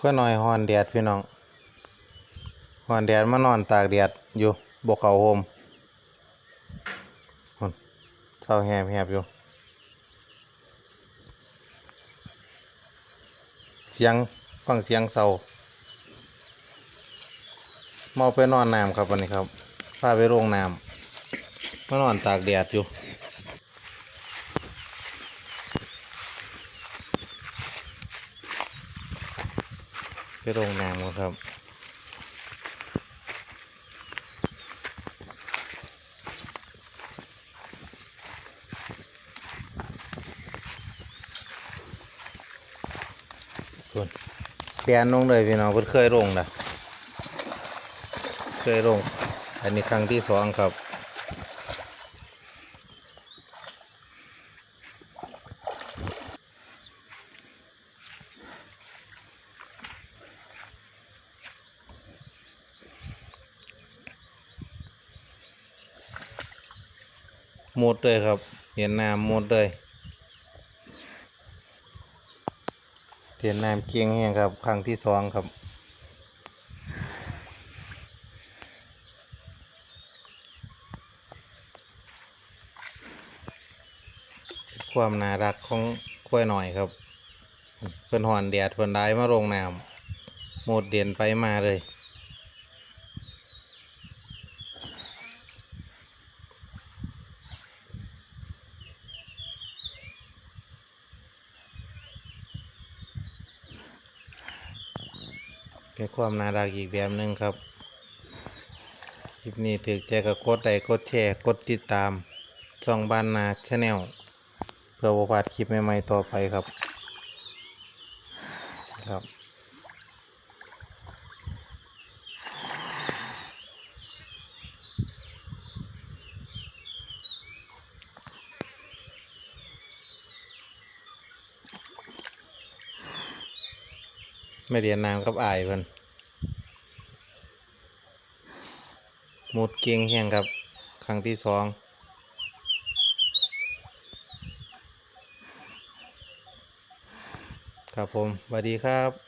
ค่อยหน่อยฮอนแดดพี่น้องฮอนแดดมานอนตากแดดอยู่บกเขาโฮมหุ่นเศร้าแหบแหบอยู่ เสียงฟังเสียงเศร้าเมาไปนอนน้ำครับวันนี้ครับพาไปโรงน้ำมานอนตากแดดอยู่ ไปโรงน้ำครับส่วนเปลี่ยนลงเลยพี่น้องเพิ่นเคยลงนะเคยลง อันนี้ครั้งที่สองครับ หมดเลยครับ เห็นน้ำหมดเลยเห็นน้ำเกียงแห้งครับครั้งที่สองครับความน่ารักของกล้วยหน่อยครับ เพิ่นหอนแดดเพิ่นได้มาโรงน้ำหมดเด่นไปมาเลย เป็นความน่ารักอีกแบบหนึ่งครับ คลิปนี้ถือใจกับกดไลค์กดแชร์กดติดตามช่องบ้านนาชาแนลเพื่อโอกาสคลิปใหม่ๆต่อไปครับครับ ไม่เรียนน้ำกับอายเพิ่นหมุดเกียงแห้งครับ ครั้งที่สองครับผมสวัสดีครับ